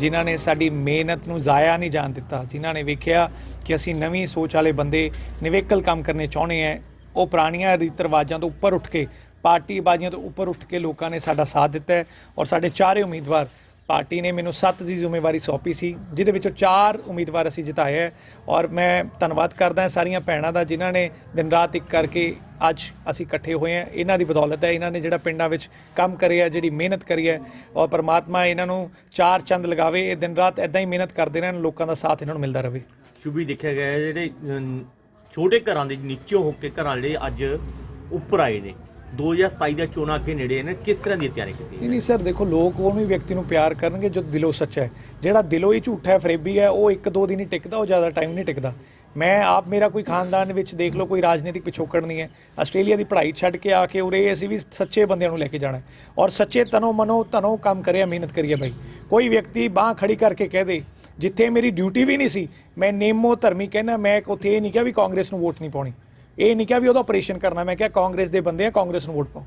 ਜਿਨ੍ਹਾਂ ਨੇ ਸਾਡੀ ਮਿਹਨਤ ਨੂੰ ਜ਼ਾਇਆ ਨਹੀਂ ਜਾਣ ਦਿੱਤਾ, ਜਿਨ੍ਹਾਂ ਨੇ ਵੇਖਿਆ ਕਿ ਅਸੀਂ ਨਵੀਂ ਸੋਚ ਵਾਲੇ ਬੰਦੇ ਨਿਵੇਕਲ ਕੰਮ ਕਰਨੇ ਚਾਹੁੰਦੇ ਆ ਉਹ ਪੁਰਾਣੀਆਂ ਰੀਤ ਰਿਵਾਜਾਂ ਤੋਂ ਉੱਪਰ ਉੱਠ ਕੇ ਪਾਰਟੀ ਬਾਜ਼ੀਆਂ ਤੋਂ ਉੱਪਰ ਉੱਠ ਕੇ ਲੋਕਾਂ ਨੇ ਸਾਡਾ ਸਾਥ ਦਿੱਤਾ ਹੈ ਔਰ ਸਾਡੇ ਚਾਰੇ ਉਮੀਦਵਾਰ ਪਾਰਟੀ ਨੇ ਮੈਨੂੰ 7 ਦੀ ਜ਼ਿੰਮੇਵਾਰੀ ਸੌਂਪੀ ਸੀ, ਜਿਹਦੇ ਵਿੱਚੋਂ 4 ਉਮੀਦਵਾਰ ਅਸੀਂ ਜਿਤਾਏ ਹੈ ਔਰ ਮੈਂ ਧੰਨਵਾਦ ਕਰਦਾ ਹਾਂ ਸਾਰੀਆਂ ਭੈਣਾਂ ਦਾ ਜਿਨ੍ਹਾਂ ਨੇ ਦਿਨ ਰਾਤ ਇੱਕ ਕਰਕੇ ਅੱਜ ਅਸੀਂ ਇਕੱਠੇ ਹੋਏ ਹਾਂ। ਇਹਨਾਂ ਦੀ ਬਦੌਲਤ ਹੈ। ਇਹਨਾਂ ਨੇ ਜਿਹੜਾ ਪਿੰਡਾਂ ਵਿੱਚ ਕੰਮ ਕਰਿਆ ਜਿਹੜੀ ਮਿਹਨਤ ਕਰੀ ਹੈ ਔਰ ਪ੍ਰਮਾਤਮਾ ਇਹਨਾਂ ਨੂੰ ਚਾਰ ਚੰਦ ਲਗਾਵੇ। ਇਹ ਦਿਨ ਰਾਤ ਇਦਾਂ ਹੀ ਮਿਹਨਤ ਕਰਦੇ ਰਹਿਣ ਲੋਕਾਂ ਦਾ ਸਾਥ ਇਹਨਾਂ ਨੂੰ ਮਿਲਦਾ ਰਹੇ। ਸ਼ੁਭੀ ਦੇਖਿਆ ਗਿਆ ਹੈ ਜਿਹੜੇ ਅਮ, ਛੋਟੇ ਘਰਾਂ ਦੇ ਨੀਚੇ ਹੋ ਕੇ ਘਰਾਂ ਜਿਹੜੇ ਅੱਜ ਉੱਪਰ ਆਏ ਨੇ। 2027 ਦੀਆਂ ਚੋਣਾਂ ਅੱਗੇ ਨੇੜੇ ਨੇ। ਕਿਸ ਤਰ੍ਹਾਂ ਦੀ ਤਿਆਰੀ ਕੀਤੀ ਨਹੀਂ ਨਹੀਂ ਸਰ ਦੇਖੋ ਲੋਕ ਉਹਨੂੰ ਹੀ ਵਿਅਕਤੀ ਨੂੰ ਪਿਆਰ ਕਰਨਗੇ ਜੋ ਦਿਲੋਂ ਸੱਚਾ ਹੈ। ਜਿਹੜਾ ਦਿਲੋਂ ਹੀ ਝੂਠਾ ਹੈ ਫਰੇਬੀ ਹੈ ਉਹ ਇੱਕ ਦੋ ਦਿਨ ਹੀ ਟਿਕਦਾ ਉਹ ਜ਼ਿਆਦਾ ਟਾਈਮ ਨਹੀਂ ਟਿਕਦਾ। ਮੈਂ ਆਪ, ਮੇਰਾ ਕੋਈ ਖਾਨਦਾਨ ਵਿੱਚ ਦੇਖ ਲਓ, ਕੋਈ ਰਾਜਨੀਤਿਕ ਪਿਛੋਕੜ ਨਹੀਂ ਹੈ। ਆਸਟ੍ਰੇਲੀਆ ਦੀ ਪੜ੍ਹਾਈ ਛੱਡ ਕੇ ਆ ਕੇ ਉਰੇ ਅਸੀਂ ਵੀ ਸੱਚੇ ਬੰਦਿਆਂ ਨੂੰ ਲੈ ਕੇ ਜਾਣਾ ਔਰ ਸੱਚੇ ਤਨੋ ਮਨੋ ਤਨੋ ਕੰਮ ਕਰਿਆ, ਮਿਹਨਤ ਕਰੀਏ ਭਾਈ। ਕੋਈ ਵਿਅਕਤੀ ਬਾਹ ਖੜੀ ਕਰਕੇ ਕਹਿ ਦੇ, ਜਿੱਥੇ ਮੇਰੀ ਡਿਊਟੀ ਵੀ ਨਹੀਂ ਸੀ, ਮੈਂ ਨੇਮੋ ਧਰਮੀ ਕਹਿਣਾ ਮੈਂ ਉੱਥੇ ਇਹ ਨਹੀਂ ਕਿਹਾ ਵੀ ਕਾਂਗਰਸ ਨੂੰ ਵੋਟ ਨਹੀਂ ਪਾਉਣੀ। ਇਹ ਨਹੀਂ ਕਿਹਾ ਵੀ ਉਹਦਾ ਆਪਰੇਸ਼ਨ ਕਰਨਾ, ਮੈਂ ਕਿਹਾ ਕਾਂਗਰਸ ਦੇ ਬੰਦੇ ਆ, ਕਾਂਗਰਸ ਨੂੰ ਵੋਟ ਪਾਓ।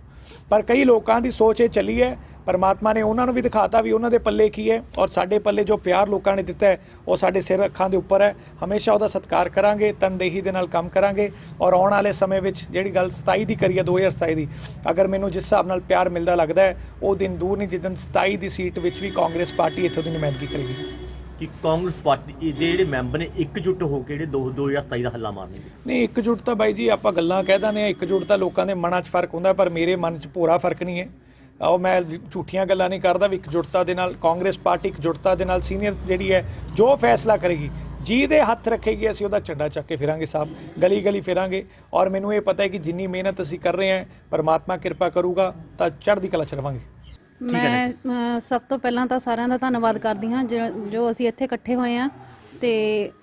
ਪਰ ਕਈ ਲੋਕਾਂ ਦੀ ਸੋਚ ਇਹ ਚੱਲੀ ਹੈ, ਪਰਮਾਤਮਾ ਨੇ ਉਹਨਾਂ ਨੂੰ ਵੀ ਦਿਖਾਤਾ ਵੀ ਉਹਨਾਂ ਦੇ ਪੱਲੇ ਕੀ ਹੈ ਔਰ ਸਾਡੇ ਪੱਲੇ ਜੋ ਪਿਆਰ ਲੋਕਾਂ ਨੇ ਦਿੱਤਾ ਹੈ, ਉਹ ਸਾਡੇ ਸਿਰ ਅੱਖਾਂ ਦੇ ਉੱਪਰ ਹੈ। ਹਮੇਸ਼ਾ ਉਹਦਾ ਸਤਿਕਾਰ ਕਰਾਂਗੇ, ਤਨਦੇਹੀ ਦੇ ਨਾਲ ਕੰਮ ਕਰਾਂਗੇ ਔਰ ਆਉਣ ਵਾਲੇ ਸਮੇਂ ਵਿੱਚ ਜਿਹੜੀ ਗੱਲ 27 ਦੀ ਕਰੀ ਹੈ 2027 ਦੀ, ਅਗਰ ਮੈਨੂੰ ਜਿਸ ਹਿਸਾਬ ਨਾਲ ਪਿਆਰ ਮਿਲਦਾ ਲੱਗਦਾ ਹੈ, ਉਹ ਦਿਨ ਦੂਰ ਨਹੀਂ ਜਿੱਦਨ 27 ਦੀ ਸੀਟ ਵਿੱਚ ਵੀ ਕਾਂਗਰਸ ਪਾਰਟੀ ਇੱਥੋਂ ਦੀ ਨੁਮਾਇੰਦਗੀ ਕਰੇਗੀ। ਕਿ ਕਾਂਗਰਸ ਪਾਰਟੀ ਦੇ ਜਿਹੜੇ ਮੈਂਬਰ ਨੇ ਇਕਜੁੱਟ ਹੋ ਕੇ ਜਿਹੜੇ 2 2027 ਦਾ ਹੱਲਾ ਮਾਰਨਗੇ? ਨਹੀਂ, ਇੱਕਜੁੱਟ ਤਾਂ ਬਾਈ ਜੀ ਆਪਾਂ ਗੱਲਾਂ ਕਹਿ ਦਿੰਦੇ ਆ ਇੱਕਜੁੱਟ ਤਾਂ ਲੋਕਾਂ ਦੇ ਮਨਾਂ 'ਚ ਫ਼ਰਕ ਹੁੰਦਾ, ਪਰ ਮੇਰੇ ਮਨ 'ਚ ਭੋਰਾ ਫ਼ਰਕ ਨਹੀਂ ਹੈ। ਆਓ, ਮੈਂ ਝੂਠੀਆਂ ਗੱਲਾਂ ਨਹੀਂ ਕਰਦਾ ਵੀ ਇੱਕਜੁੱਟਤਾ ਦੇ ਨਾਲ ਕਾਂਗਰਸ ਪਾਰਟੀ ਇੱਕਜੁੱਟਤਾ ਦੇ ਨਾਲ ਸੀਨੀਅਰ ਜਿਹੜੀ ਹੈ, ਜੋ ਫੈਸਲਾ ਕਰੇਗੀ, ਜਿਹਦੇ ਹੱਥ ਰੱਖੇਗੀ, ਅਸੀਂ ਉਹਦਾ ਝੰਡਾ ਚੱਕ ਕੇ ਫਿਰਾਂਗੇ ਸਾਹਿਬ ਗਲੀ ਗਲੀ ਫਿਰਾਂਗੇ। ਔਰ ਮੈਨੂੰ ਇਹ ਪਤਾ ਹੈ ਕਿ ਜਿੰਨੀ ਮਿਹਨਤ ਅਸੀਂ ਕਰ ਰਹੇ ਹਾਂ, ਪਰਮਾਤਮਾ ਕਿਰਪਾ ਕਰੂਗਾ, ਤਾਂ ਚੜ੍ਹਦੀ ਕਲਾ ਚ ਰਵਾਂਗੇ। ਮੈਂ ਅ, ਸਭ ਤੋਂ ਪਹਿਲਾਂ ਤਾਂ ਸਾਰਿਆਂ ਦਾ ਧੰਨਵਾਦ ਕਰਦੀ ਹਾਂ ਜੋ- ਜੋ ਅਸੀਂ ਇੱਥੇ ਇਕੱਠੇ ਹੋਏ ਆ ਤੇ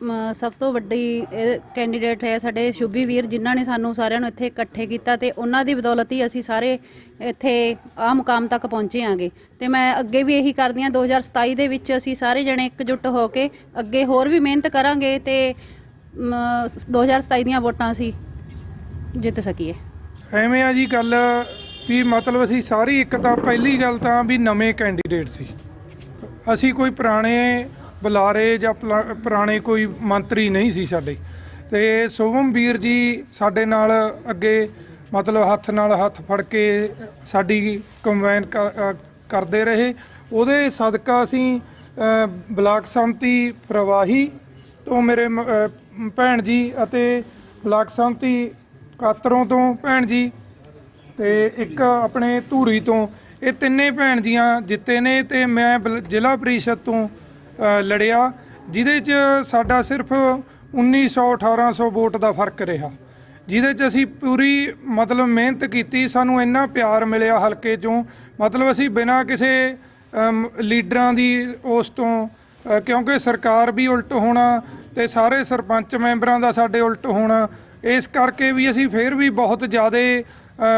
ਮ, ਸਭ ਤੋਂ ਵੱਡੀ ਕੈਂਡੀਡੇਟ ਹੈ ਸਾਡੇ ਸ਼ੁਭੀ ਵੀਰ ਜਿਨ੍ਹਾਂ ਨੇ ਸਾਨੂੰ ਸਾਰਿਆਂ ਨੂੰ ਇੱਥੇ ਇਕੱਠੇ ਕੀਤਾ ਤੇ ਉਹਨਾਂ ਦੀ ਬਦੌਲਤ ਹੀ ਅਸੀਂ ਸਾਰੇ ਇੱਥੇ ਆ ਮੁਕਾਮ ਤੱਕ ਪਹੁੰਚੇ ਆਂਗੇ ਤੇ ਮੈਂ ਅੱਗੇ ਵੀ ਇਹੀ ਕਰਦੀ ਹਾਂ 2027 ਦੇ ਵਿੱਚ ਅਸੀਂ ਸਾਰੇ ਜਣੇ ਇਕਜੁੱਟ ਹੋ ਕੇ ਅੱਗੇ ਹੋਰ ਵੀ ਮਿਹਨਤ ਕਰਾਂਗੇ ਤੇ ਮ, 2027 ਦੀਆਂ ਵੋਟਾਂ ਅਸੀਂ ਜਿੱਤ ਸਕੀਏ। ਐਵੇਂ ਆ ਜੀ ਗੱਲ ਵੀ ਮਤਲਬ ਅਸੀਂ ਸਾਰੀ ਇੱਕ ਤਾਂ ਪਹਿਲੀ ਗੱਲ ਤਾਂ ਵੀ ਨਵੇਂ ਕੈਂਡੀਡੇਟ ਸੀ। ਅਸੀਂ ਕੋਈ ਪੁਰਾਣੇ ਬੁਲਾਰੇ ਜਾਂ ਪਲਾ- ਪੁਰਾਣੇ ਕੋਈ ਮੰਤਰੀ ਨਹੀਂ ਸੀ ਸਾਡੇ। ਤੇ ਸ਼ੁਭਮ ਵੀਰ ਜੀ ਸਾਡੇ ਨਾਲ ਅੱਗੇ ਮਤਲਬ ਹੱਥ ਨਾਲ ਹੱਥ ਫੜ ਕੇ ਸਾਡੀ ਕੰਬਾਈਨ ਕਰਦੇ ਰਹੇ। ਉਹਦੇ ਸਦਕਾ ਅਸੀਂ ਬਲਾਕ ਸੰਮਤੀ ਪ੍ਰਵਾਹੀ ਤੋਂ ਮੇਰੇ ਮ- ਭੈਣ ਜੀ ਅਤੇ ਬਲਾਕ ਸੰਮਤੀ ਕਾਤਰੋਂ ਤੋਂ ਭੈਣ ਜੀ ਤੇ ਇੱਕ ਆਪਣੇ ਧੂਰੀ ਤੋਂ ਇਹ ਤਿੰਨੇ ਭੈਣ ਜੀਆਂ ਜਿੱਤੇ ਨੇ ਤੇ ਮੈਂ ਬਲ- ਜ਼ਿਲ੍ਹਾ ਪ੍ਰੀਸ਼ਦ ਤੋਂ ਅ, ਲੜਿਆ ਜਿਹਦੇ 'ਚ ਸਾਡਾ ਸਿਰਫ 1900 1800 ਵੋਟ ਦਾ ਫ਼ਰਕ ਰਿਹਾ। ਜਿਹਦੇ 'ਚ ਅਸੀਂ ਪੂਰੀ ਮਤਲਬ ਮਿਹਨਤ ਕੀਤੀ ਸਾਨੂੰ ਇੰਨਾ ਪਿਆਰ ਮਿਲਿਆ ਹਲਕੇ 'ਚੋਂ। ਮਤਲਬ ਅਸੀਂ ਬਿਨਾਂ ਕਿਸੇ ਅਮ, ਲੀਡਰਾਂ ਦੀ ਉਸ ਤੋਂ ਅ, ਕਿਉਂਕਿ ਸਰਕਾਰ ਵੀ ਉਲਟ ਹੋਣਾ ਤੇ ਸਾਰੇ ਸਰਪੰਚ ਮੈਂਬਰਾਂ ਦਾ ਸਾਡੇ ਉਲਟ ਹੋਣਾ ਇਸ ਕਰਕੇ ਵੀ ਅਸੀਂ ਫੇਰ ਵੀ ਬਹੁਤ ਜ਼ਿਆਦਾ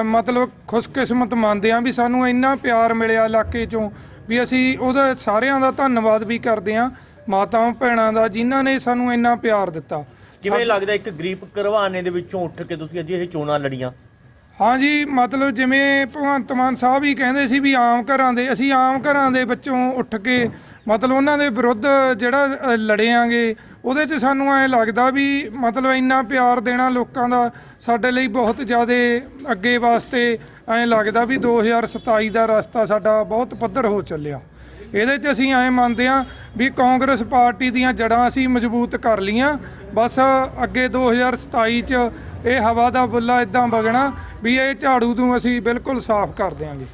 ਮਤਲਬ ਖੁਸ਼ਕਿਸਮਤ ਮੰਨਦੇ ਹਾਂ ਵੀ ਸਾਨੂੰ ਇੰਨਾ ਪਿਆਰ ਮਿਲਿਆ ਇਲਾਕੇ ਚੋਂ ਵੀ ਅਸੀਂ ਉਹਦਾ ਸਾਰਿਆਂ ਦਾ ਧੰਨਵਾਦ ਵੀ ਕਰਦੇ ਹਾਂ ਮਾਤਾਵਾਂ ਭੈਣਾਂ ਦਾ ਜਿਨ੍ਹਾਂ ਨੇ ਸਾਨੂੰ ਇੰਨਾ ਪਿਆਰ ਦਿੱਤਾ। ਕਿਵੇਂ ਲੱਗਦਾ ਇੱਕ ਗਰੀਬ ਘਰਵਾਨੇ ਦੇ ਵਿੱਚੋਂ ਉੱਠ ਕੇ ਤੁਸੀਂ ਅੱਜ ਇਹ ਚੋਣਾਂ ਲੜੀਆਂ? ਹਾਂ ਜੀ ਮਤਲਬ ਜਿਵੇਂ ਭਗਵੰਤ ਮਾਨ ਸਾਹਿਬ ਹੀ ਕਹਿੰਦੇ ਸੀ ਵੀ ਆਮ ਘਰਾਂ ਦੇ ਅਸੀਂ ਆਮ ਘਰਾਂ ਦੇ ਵਿੱਚੋਂ ਉੱਠ ਕੇ ਮਤਲਬ ਉਹਨਾਂ ਦੇ ਵਿਰੁੱਧ ਜਿਹੜਾ ਅ, ਲੜਿਆਂਗੇ ਉਹਦੇ 'ਚ ਸਾਨੂੰ ਐ ਲੱਗਦਾ ਵੀ ਮਤਲਬ ਇੰਨਾ ਪਿਆਰ ਦੇਣਾ ਲੋਕਾਂ ਦਾ ਸਾਡੇ ਲਈ ਬਹੁਤ ਜ਼ਿਆਦਾ ਅੱਗੇ ਵਾਸਤੇ ਐ ਲੱਗਦਾ ਵੀ 2027 ਦਾ ਰਸਤਾ ਸਾਡਾ ਬਹੁਤ ਪੱਧਰ ਹੋ ਚੱਲਿਆ। ਇਹਦੇ 'ਚ ਅਸੀਂ ਐ ਮੰਨਦੇ ਹਾਂ ਵੀ ਕਾਂਗਰਸ ਪਾਰਟੀ ਦੀਆਂ ਜੜਾਂ ਅਸੀਂ ਮਜ਼ਬੂਤ ਕਰ ਲੀਆਂ ਬਸ ਅੱਗੇ 2027 'ਚ ਇਹ ਹਵਾ ਦਾ ਬੁੱਲਾ ਇਦਾਂ ਵਗਣਾ ਵੀ ਇਹ ਝਾੜੂ ਨੂੰ ਅਸੀਂ ਬਿਲਕੁਲ ਸਾਫ਼ ਕਰ ਦਿਆਂਗੇ।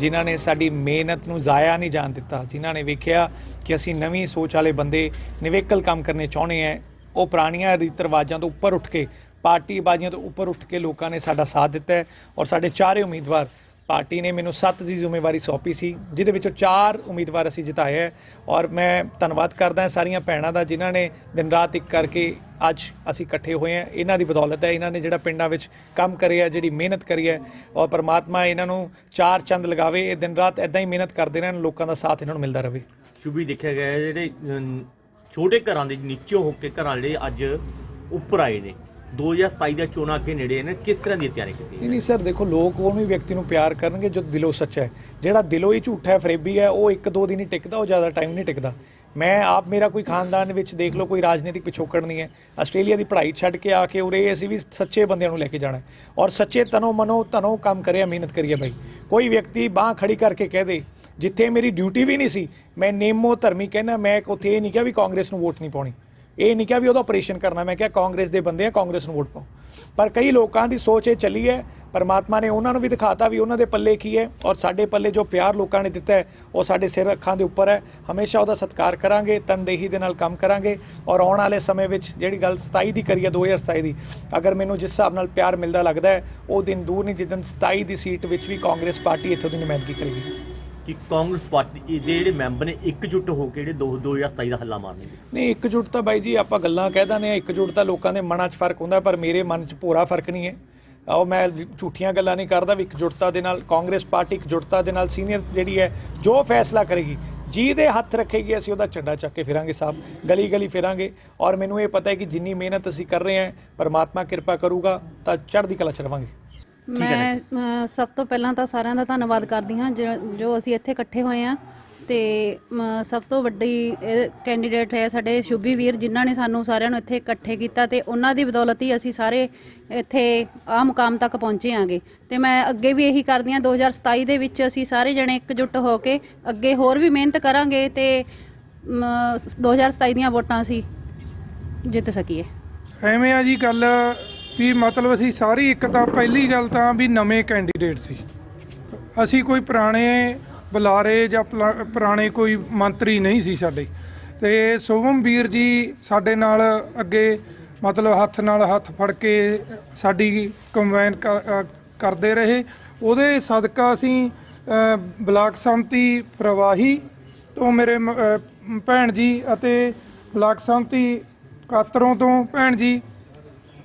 ਜਿਨ੍ਹਾਂ ਨੇ ਸਾਡੀ ਮਿਹਨਤ ਨੂੰ ਜ਼ਾਇਆ ਨਹੀਂ ਜਾਣ ਦਿੱਤਾ, ਜਿਨ੍ਹਾਂ ਨੇ ਵੇਖਿਆ ਕਿ ਅਸੀਂ ਨਵੀਂ ਸੋਚ ਵਾਲੇ ਬੰਦੇ ਨਿਵੇਕਲ ਕੰਮ ਕਰਨੇ ਚਾਹੁੰਦੇ ਆ ਉਹ ਪੁਰਾਣੀਆਂ ਰੀਤ ਰਿਵਾਜਾਂ ਤੋਂ ਉੱਪਰ ਉੱਠ ਕੇ ਪਾਰਟੀ ਬਾਜ਼ੀਆਂ ਤੋਂ ਉੱਪਰ ਉੱਠ ਕੇ ਲੋਕਾਂ ਨੇ ਸਾਡਾ ਸਾਥ ਦਿੱਤਾ ਹੈ ਔਰ ਸਾਡੇ ਚਾਰੇ ਉਮੀਦਵਾਰ ਪਾਰਟੀ ਨੇ ਮੈਨੂੰ 7 ਦੀ ਜ਼ਿੰਮੇਵਾਰੀ ਸੌਂਪੀ ਸੀ, ਜਿਹਦੇ ਵਿੱਚੋਂ 4 ਉਮੀਦਵਾਰ ਅਸੀਂ ਜਿਤਾਏ ਹੈ। ਔਰ ਮੈਂ ਧੰਨਵਾਦ ਕਰਦਾ ਹਾਂ ਸਾਰੀਆਂ ਭੈਣਾਂ ਦਾ, ਜਿਨ੍ਹਾਂ ਨੇ ਦਿਨ ਰਾਤ ਇੱਕ ਕਰਕੇ ਅੱਜ ਅਸੀਂ ਇਕੱਠੇ ਹੋਏ ਹਾਂ। ਇਹਨਾਂ ਦੀ ਬਦੌਲਤ ਹੈ, ਇਹਨਾਂ ਨੇ ਜਿਹੜਾ ਪਿੰਡਾਂ ਵਿੱਚ ਕੰਮ ਕਰਿਆ ਜਿਹੜੀ ਮਿਹਨਤ ਕਰੀ ਹੈ, ਔਰ ਪਰਮਾਤਮਾ ਇਹਨਾਂ ਨੂੰ ਚਾਰ ਚੰਦ ਲਗਾਵੇ। ਇਹ ਦਿਨ ਰਾਤ ਇਦਾਂ ਹੀ ਮਿਹਨਤ ਕਰਦੇ ਰਹਿਣ, ਲੋਕਾਂ ਦਾ ਸਾਥ ਇਹਨਾਂ ਨੂੰ ਮਿਲਦਾ ਰਹੇ। ਸ਼ੁਭੀ ਦੇਖਿਆ ਗਿਆ ਜਿਹੜੇ ਛੋਟੇ ਘਰਾਂ ਦੇ, ਨੀਚੇ ਹੋ ਕੇ ਘਰਾਂ ਜਿਹੜੇ ਅੱਜ ਉੱਪਰ ਆਏ ਨੇ। 2027 ਦੀਆਂ ਚੋਣਾਂ ਅੱਗੇ ਨੇੜੇ ਨੇ ਕਿਸ ਤਰ੍ਹਾਂ ਦੀ ਤਿਆਰੀ ਕੀਤੀ ਨਹੀਂ ਨਹੀਂ ਸਰ ਦੇਖੋ ਲੋਕ ਉਹਨੂੰ ਹੀ ਵਿਅਕਤੀ ਨੂੰ ਪਿਆਰ ਕਰਨਗੇ ਜੋ ਦਿਲੋਂ ਸੱਚਾ ਹੈ। ਜਿਹੜਾ ਦਿਲੋਂ ਹੀ ਝੂਠਾ ਹੈ ਫਰੇਬੀ ਹੈ ਉਹ ਇੱਕ ਦੋ ਦਿਨ ਹੀ ਟਿਕਦਾ ਉਹ ਜ਼ਿਆਦਾ ਟਾਈਮ ਨਹੀਂ ਟਿਕਦਾ। ਮੈਂ ਆਪ ਮੇਰਾ ਕੋਈ ਖਾਨਦਾਨ ਵਿੱਚ ਦੇਖ ਲਓ ਕੋਈ ਰਾਜਨੀਤਿਕ ਪਿਛੋਕੜ ਨਹੀਂ ਹੈ। ਆਸਟ੍ਰੇਲੀਆ ਦੀ ਪੜ੍ਹਾਈ ਛੱਡ ਕੇ ਆ ਕੇ ਉਰੇ ਅਸੀਂ ਵੀ ਸੱਚੇ ਬੰਦਿਆਂ ਨੂੰ ਲੈ ਕੇ ਜਾਣਾ ਔਰ ਸੱਚੇ ਤਨੋ ਮਨੋ ਤਨੋ ਕੰਮ ਕਰਿਆ ਮਿਹਨਤ ਕਰੀਏ ਭਾਈ ਕੋਈ ਵਿਅਕਤੀ ਬਾਹ ਖੜੀ ਕਰਕੇ ਕਹਿ ਦੇ ਜਿੱਥੇ ਮੇਰੀ ਡਿਊਟੀ ਵੀ ਨਹੀਂ ਸੀ ਮੈਂ ਨੇਮੋ ਧਰਮੀ ਕਹਿਣਾ ਮੈਂ ਉੱਥੇ ਇਹ ਨਹੀਂ ਕਿਹਾ ਵੀ ਕਾਂਗਰਸ ਨੂੰ ਵੋਟ ਨਹੀਂ ਪਾਉਣੀ। ਇਹ ਨਹੀਂ ਕਿਹਾ ਵੀ ਉਹਦਾ ਆਪਰੇਸ਼ਨ ਕਰਨਾ, ਮੈਂ ਕਿਹਾ ਕਾਂਗਰਸ ਦੇ ਬੰਦੇ ਆ, ਕਾਂਗਰਸ ਨੂੰ ਵੋਟ ਪਾਓ। ਪਰ ਕਈ ਲੋਕਾਂ ਦੀ ਸੋਚ ਇਹ ਚੱਲੀ ਹੈ, ਪਰਮਾਤਮਾ ਨੇ ਉਹਨਾਂ ਨੂੰ ਵੀ ਦਿਖਾਤਾ ਵੀ ਉਹਨਾਂ ਦੇ ਪੱਲੇ ਕੀ ਹੈ ਔਰ ਸਾਡੇ ਪੱਲੇ ਜੋ ਪਿਆਰ ਲੋਕਾਂ ਨੇ ਦਿੱਤਾ ਹੈ, ਉਹ ਸਾਡੇ ਸਿਰ ਅੱਖਾਂ ਦੇ ਉੱਪਰ ਹੈ। ਹਮੇਸ਼ਾ ਉਹਦਾ ਸਤਿਕਾਰ ਕਰਾਂਗੇ, ਤਨਦੇਹੀ ਦੇ ਨਾਲ ਕੰਮ ਕਰਾਂਗੇ ਔਰ ਆਉਣ ਵਾਲੇ ਸਮੇਂ ਵਿੱਚ ਜਿਹੜੀ ਗੱਲ 27 ਦੀ ਕਰੀ ਹੈ 2027 ਦੀ, ਅਗਰ ਮੈਨੂੰ ਜਿਸ ਹਿਸਾਬ ਨਾਲ ਪਿਆਰ ਮਿਲਦਾ ਲੱਗਦਾ ਹੈ, ਉਹ ਦਿਨ ਦੂਰ ਨਹੀਂ ਜਿੱਦਨ 27 ਦੀ ਸੀਟ ਵਿੱਚ ਵੀ ਕਾਂਗਰਸ ਪਾਰਟੀ ਇੱਥੋਂ ਦੀ ਨੁਮਾਇੰਦਗੀ ਕਰੇਗੀ। ਕਿ ਕਾਂਗਰਸ ਪਾਰਟੀ ਦੇ ਜਿਹੜੇ ਮੈਂਬਰ ਨੇ ਇਕਜੁੱਟ ਹੋ ਕੇ ਜਿਹੜੇ 2 2027 ਦਾ ਹੱਲਾ ਮਾਰਨਗੇ? ਨਹੀਂ, ਇੱਕਜੁੱਟ ਤਾਂ ਬਾਈ ਜੀ ਆਪਾਂ ਗੱਲਾਂ ਕਹਿ ਦਿੰਦੇ ਆ ਇੱਕਜੁੱਟ ਤਾਂ ਲੋਕਾਂ ਦੇ ਮਨਾਂ 'ਚ ਫ਼ਰਕ ਹੁੰਦਾ, ਪਰ ਮੇਰੇ ਮਨ 'ਚ ਭੋਰਾ ਫ਼ਰਕ ਨਹੀਂ ਹੈ। ਆਓ, ਮੈਂ ਝੂਠੀਆਂ ਗੱਲਾਂ ਨਹੀਂ ਕਰਦਾ ਵੀ ਇਕਜੁੱਟਤਾ ਦੇ ਨਾਲ ਕਾਂਗਰਸ ਪਾਰਟੀ ਇਕਜੁੱਟਤਾ ਦੇ ਨਾਲ ਸੀਨੀਅਰ ਜਿਹੜੀ ਹੈ, ਜੋ ਫੈਸਲਾ ਕਰੇਗੀ, ਜਿਹਦੇ ਹੱਥ ਰੱਖੇਗੀ, ਅਸੀਂ ਉਹਦਾ ਝੰਡਾ ਚੱਕ ਕੇ ਫਿਰਾਂਗੇ ਸਾਹਿਬ ਗਲੀ ਗਲੀ ਫਿਰਾਂਗੇ। ਔਰ ਮੈਨੂੰ ਇਹ ਪਤਾ ਹੈ ਕਿ ਜਿੰਨੀ ਮਿਹਨਤ ਅਸੀਂ ਕਰ ਰਹੇ ਹਾਂ, ਪਰਮਾਤਮਾ ਕਿਰਪਾ ਕਰੂਗਾ, ਤਾਂ ਚੜ੍ਹਦੀ ਕਲਾ ਚ ਰਵਾਂਗੇ। ਮੈਂ ਅ, ਸਭ ਤੋਂ ਪਹਿਲਾਂ ਤਾਂ ਸਾਰਿਆਂ ਦਾ ਧੰਨਵਾਦ ਕਰਦੀ ਹਾਂ ਜੋ- ਜੋ ਅਸੀਂ ਇੱਥੇ ਇਕੱਠੇ ਹੋਏ ਆ ਤੇ ਸਭ ਤੋਂ ਵੱਡੀ ਕੈਂਡੀਡੇਟ ਹੈ ਸਾਡੇ ਸ਼ੁਭੀ ਵੀਰ ਜਿਨ੍ਹਾਂ ਨੇ ਸਾਨੂੰ ਸਾਰਿਆਂ ਨੂੰ ਇੱਥੇ ਇਕੱਠੇ ਕੀਤਾ ਤੇ ਉਹਨਾਂ ਦੀ ਬਦੌਲਤ ਹੀ ਅਸੀਂ ਸਾਰੇ ਇੱਥੇ ਆ ਮੁਕਾਮ ਤੱਕ ਪਹੁੰਚੇ ਆਂਗੇ ਤੇ ਮੈਂ ਅੱਗੇ ਵੀ ਇਹੀ ਕਰਦੀ ਹਾਂ 2027 ਦੇ ਵਿੱਚ ਅਸੀਂ ਸਾਰੇ ਜਣੇ ਇਕਜੁੱਟ ਹੋ ਕੇ ਅੱਗੇ ਹੋਰ ਵੀ ਮਿਹਨਤ ਕਰਾਂਗੇ ਤੇ ਮ, 2027 ਦੀਆਂ ਵੋਟਾਂ ਅਸੀਂ ਜਿੱਤ ਸਕੀਏ। ਐਵੇਂ ਆ ਜੀ ਗੱਲ ਵੀ ਮਤਲਬ ਅਸੀਂ ਸਾਰੀ ਇੱਕ ਤਾਂ ਪਹਿਲੀ ਗੱਲ ਤਾਂ ਵੀ ਨਵੇਂ ਕੈਂਡੀਡੇਟ ਸੀ। ਅਸੀਂ ਕੋਈ ਪੁਰਾਣੇ ਬੁਲਾਰੇ ਜਾਂ ਪਲਾ- ਪੁਰਾਣੇ ਕੋਈ ਮੰਤਰੀ ਨਹੀਂ ਸੀ ਸਾਡੇ। ਤੇ ਸ਼ੁਭਮ ਵੀਰ ਜੀ ਸਾਡੇ ਨਾਲ ਅੱਗੇ ਮਤਲਬ ਹੱਥ ਨਾਲ ਹੱਥ ਫੜ ਕੇ ਸਾਡੀ ਕੰਬਾਈਨ ਕਰਦੇ ਰਹੇ। ਉਹਦੇ ਸਦਕਾ ਅਸੀਂ ਬਲਾਕ ਸੰਮਤੀ ਪ੍ਰਵਾਹੀ ਤੋਂ ਮੇਰੇ ਮ- ਭੈਣ ਜੀ ਅਤੇ ਬਲਾਕ ਸੰਮਤੀ ਕਾਤਰੋਂ ਤੋਂ ਭੈਣ ਜੀ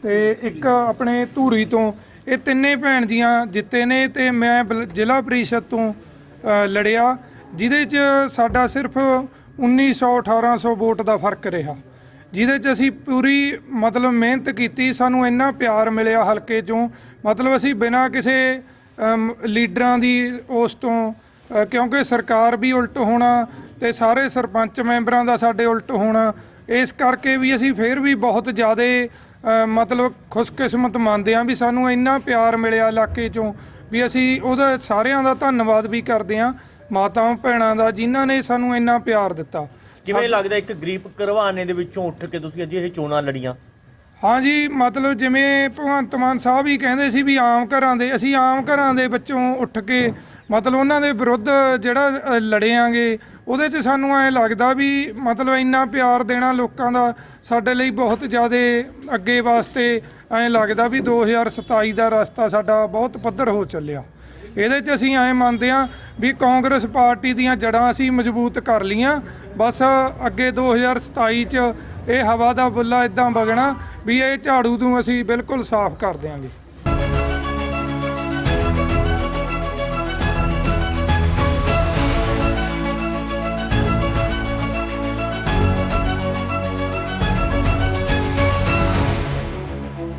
ਤੇ ਇੱਕ ਆਪਣੇ ਧੂਰੀ ਤੋਂ ਇਹ ਤਿੰਨੇ ਭੈਣ ਜੀਆਂ ਜਿੱਤੇ ਨੇ ਤੇ ਮੈਂ ਬਲ- ਜ਼ਿਲ੍ਹਾ ਪ੍ਰੀਸ਼ਦ ਤੋਂ ਅ, ਲੜਿਆ ਜਿਹਦੇ 'ਚ ਸਾਡਾ ਸਿਰਫ 1900 1800 ਵੋਟ ਦਾ ਫ਼ਰਕ ਰਿਹਾ। ਜਿਹਦੇ 'ਚ ਅਸੀਂ ਪੂਰੀ ਮਤਲਬ ਮਿਹਨਤ ਕੀਤੀ ਸਾਨੂੰ ਇੰਨਾ ਪਿਆਰ ਮਿਲਿਆ ਹਲਕੇ 'ਚੋਂ। ਮਤਲਬ ਅਸੀਂ ਬਿਨਾਂ ਕਿਸੇ ਅਮ, ਲੀਡਰਾਂ ਦੀ ਉਸ ਤੋਂ ਅ, ਕਿਉਂਕਿ ਸਰਕਾਰ ਵੀ ਉਲਟ ਹੋਣਾ ਤੇ ਸਾਰੇ ਸਰਪੰਚ ਮੈਂਬਰਾਂ ਦਾ ਸਾਡੇ ਉਲਟ ਹੋਣਾ ਇਸ ਕਰਕੇ ਵੀ ਅਸੀਂ ਫੇਰ ਵੀ ਬਹੁਤ ਜ਼ਿਆਦਾ ਮਤਲਬ ਖੁਸ਼ਕਿਸਮਤ ਮੰਨਦੇ ਹਾਂ ਵੀ ਸਾਨੂੰ ਇੰਨਾ ਪਿਆਰ ਮਿਲਿਆ ਇਲਾਕੇ 'ਚੋਂ ਵੀ ਅਸੀਂ ਉਹਦਾ ਸਾਰਿਆਂ ਦਾ ਧੰਨਵਾਦ ਵੀ ਕਰਦੇ ਹਾਂ ਮਾਤਾਵਾਂ ਭੈਣਾਂ ਦਾ ਜਿਨ੍ਹਾਂ ਨੇ ਸਾਨੂੰ ਇੰਨਾ ਪਿਆਰ ਦਿੱਤਾ। ਕਿਵੇਂ ਲੱਗਦਾ ਇੱਕ ਗਰੀਬ ਘਰਵਾਨੇ ਦੇ ਵਿੱਚੋਂ ਉੱਠ ਕੇ ਤੁਸੀਂ ਅੱਜ ਇਹ ਚੋਣਾਂ ਲੜੀਆਂ? ਹਾਂ ਜੀ ਮਤਲਬ ਜਿਵੇਂ ਭਗਵੰਤ ਮਾਨ ਸਾਹਿਬ ਹੀ ਕਹਿੰਦੇ ਸੀ ਵੀ ਆਮ ਘਰਾਂ ਦੇ ਅਸੀਂ ਆਮ ਘਰਾਂ ਦੇ ਵਿੱਚੋਂ ਉੱਠ ਕੇ ਮਤਲਬ ਉਹਨਾਂ ਦੇ ਵਿਰੁੱਧ ਜਿਹੜਾ ਲੜਿਆਂਗੇ ਉਹਦੇ 'ਚ ਸਾਨੂੰ ਐ ਲੱਗਦਾ ਵੀ ਮਤਲਬ ਇੰਨਾ ਪਿਆਰ ਦੇਣਾ ਲੋਕਾਂ ਦਾ ਸਾਡੇ ਲਈ ਬਹੁਤ ਜ਼ਿਆਦਾ ਅੱਗੇ ਵਾਸਤੇ ਐ ਲੱਗਦਾ ਵੀ 2027 ਦਾ ਰਸਤਾ ਸਾਡਾ ਬਹੁਤ ਪੱਧਰ ਹੋ ਚੱਲਿਆ। ਇਹਦੇ 'ਚ ਅਸੀਂ ਐ ਮੰਨਦੇ ਹਾਂ ਵੀ ਕਾਂਗਰਸ ਪਾਰਟੀ ਦੀਆਂ ਜੜਾਂ ਅਸੀਂ ਮਜ਼ਬੂਤ ਕਰ ਲੀਆਂ ਬਸ ਅੱਗੇ 2027 'ਚ ਇਹ ਹਵਾ ਦਾ ਬੁੱਲਾ ਇਦਾਂ ਵਗਣਾ ਵੀ ਇਹ ਝਾੜੂ ਨੂੰ ਅਸੀਂ ਬਿਲਕੁਲ ਸਾਫ਼ ਕਰ ਦਿਆਂਗੇ।